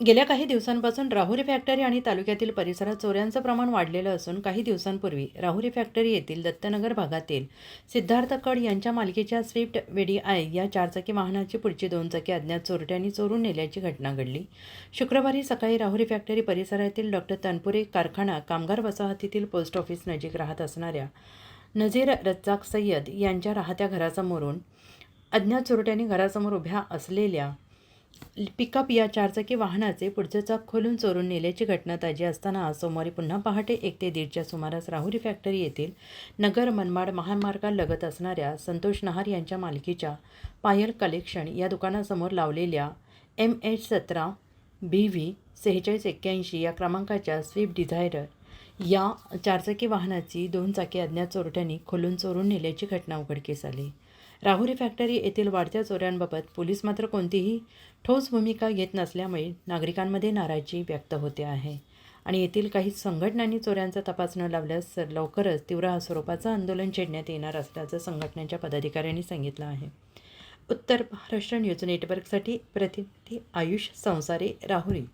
गेल्या काही दिवसांपासून राहुरी फॅक्टरी आणि तालुक्यातील परिसरात चोऱ्यांचं प्रमाण वाढलेलं असून काही दिवसांपूर्वी राहुरी फॅक्टरी येथील दत्तनगर भागातील सिद्धार्थ कड यांच्या मालकीच्या स्विफ्ट वेडी आय या चारचाकी वाहनाची पुढची दोन चाकी अज्ञात चोरट्यांनी चोरून नेल्याची घटना घडली. शुक्रवारी सकाळी राहुरी फॅक्टरी परिसरातील डॉक्टर तनपुरे कारखाना कामगार वसाहतीतील पोस्ट ऑफिस नजीक राहत असणाऱ्या नझीर रज्जाक सय्यद यांच्या राहत्या घरासमोरून अज्ञात चोरट्यांनी घरासमोर उभ्या असलेल्या पिकअप या चारचाकी वाहनाचे पुढचे चाक खोलून चोरून नेल्याची घटना ताजी असताना आज सोमवारी पुन्हा पहाटे एक ते दीडच्या सुमारास राहुरी फॅक्टरी येथील नगर मनमाड महामार्गालगत असणाऱ्या संतोष नहार यांच्या मालकीच्या पायल कलेक्शन या दुकानासमोर लावलेल्या एम एच सतरा बी व्ही सेहेचाळीस एक्क्याऐंशी या क्रमांकाच्या स्विफ्ट डिझायरर या चारचाकी वाहनाची दोन चाकी अज्ञात चोरट्यांनी खोलून चोरून नेल्याची घटना उघडकीस आली. राहुरी फॅक्टरी येथील वाढत्या चोऱ्यांबाबत पोलीस मात्र कोणतीही ठोस भूमिका घेत नसल्यामुळे नागरिकांमध्ये नाराजी व्यक्त होते आहे. आणि येथील काही संघटनांनी चोऱ्यांचा तपास न लावल्यास लवकरच तीव्र स्वरूपाचं आंदोलन छेडण्यात येणार असल्याचं संघटनेच्या पदाधिकाऱ्यांनी सांगितलं आहे. उत्तर महाराष्ट्र न्यूज नेटवर्कसाठी प्रतिनिधी आयुष संसारे राहुरी.